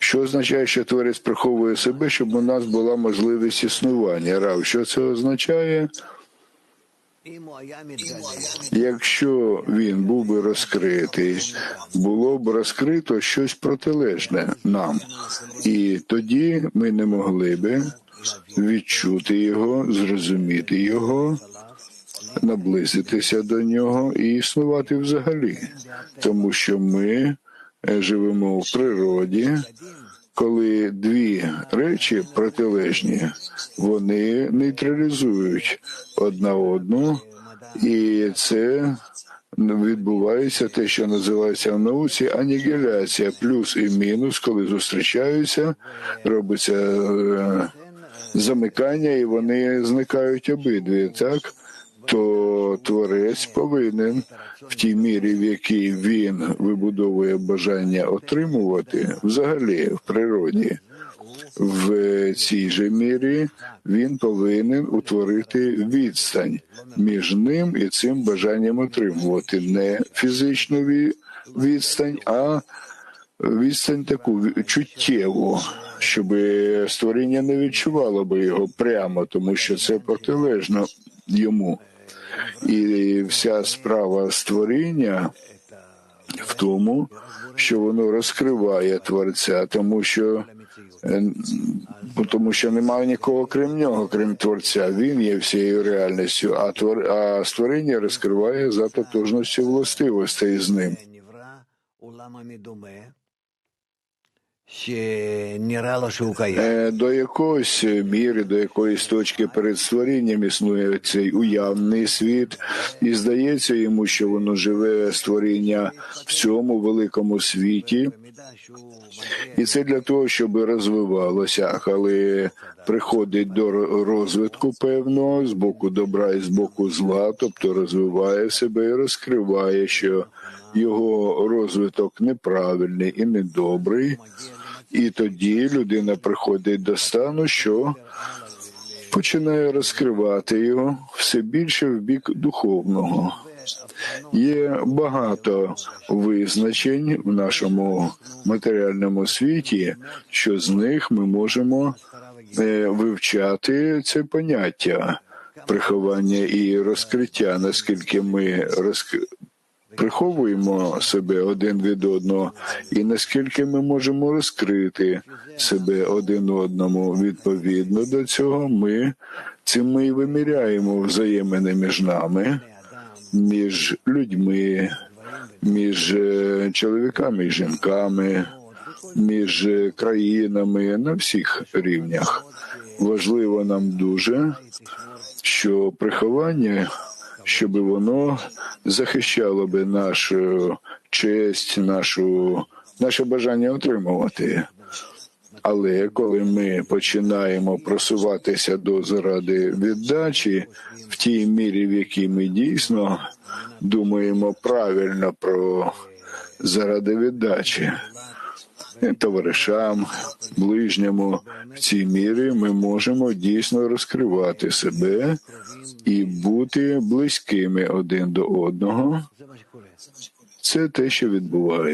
що означає, що творець приховує себе, щоб у нас була можливість існування. Рав, що це означає? Якщо він був би розкритий, було б розкрито щось протилежне нам, і тоді ми не могли би відчути його, зрозуміти його, наблизитися до нього і існувати взагалі, тому що ми живемо в природі, коли дві речі протилежні, вони нейтралізують одна одну, і це відбувається те, що називається в науці анігіляція, плюс і мінус, коли зустрічаються, робиться е, замикання, і вони зникають обидві, так? То творець повинен в тій мірі, в якій він вибудовує бажання отримувати, взагалі в природі, в цій же мірі він повинен утворити відстань між ним і цим бажанням отримувати не фізичну відстань, а відстань таку чуттєву, щоб створіння не відчувало би його прямо, тому що це протилежно йому. І вся справа створіння в тому, що воно розкриває творця, тому що е, тому що немає нікого крім нього, крім творця. Він є всією реальністю, а твор а створіння розкриває за тотожністю властивостей з ним. Е, до якоїсь міри, до якоїсь точки перед створінням існує цей уявний світ, і здається йому, що воно живе створіння в цьому великому світі, і це для того, щоб розвивалося, але приходить до розвитку певного з боку добра і з боку зла, тобто розвиває себе і розкриває, що його розвиток неправильний і недобрий. І тоді людина приходить до стану, що починає розкривати його все більше в бік духовного. Є багато визначень в нашому матеріальному світі, що з них ми можемо е, вивчати це поняття приховання і розкриття, наскільки ми розк... приховуємо себе один від одного, і наскільки ми можемо розкрити себе один одному. Відповідно до цього, ми цим ми і виміряємо взаємини між нами, між людьми, між е, чоловіками і жінками, між е, країнами на всіх рівнях. Важливо нам дуже, що приховання, щоб воно захищало би нашу честь, нашу, наше бажання отримувати. Але коли ми починаємо просуватися до заради віддачі в тій мірі, в якій ми дійсно думаємо правильно про заради віддачі товаришам, ближньому в цій мірі ми можемо дійсно розкривати себе і бути близькими один до одного. Це те, що відбувається.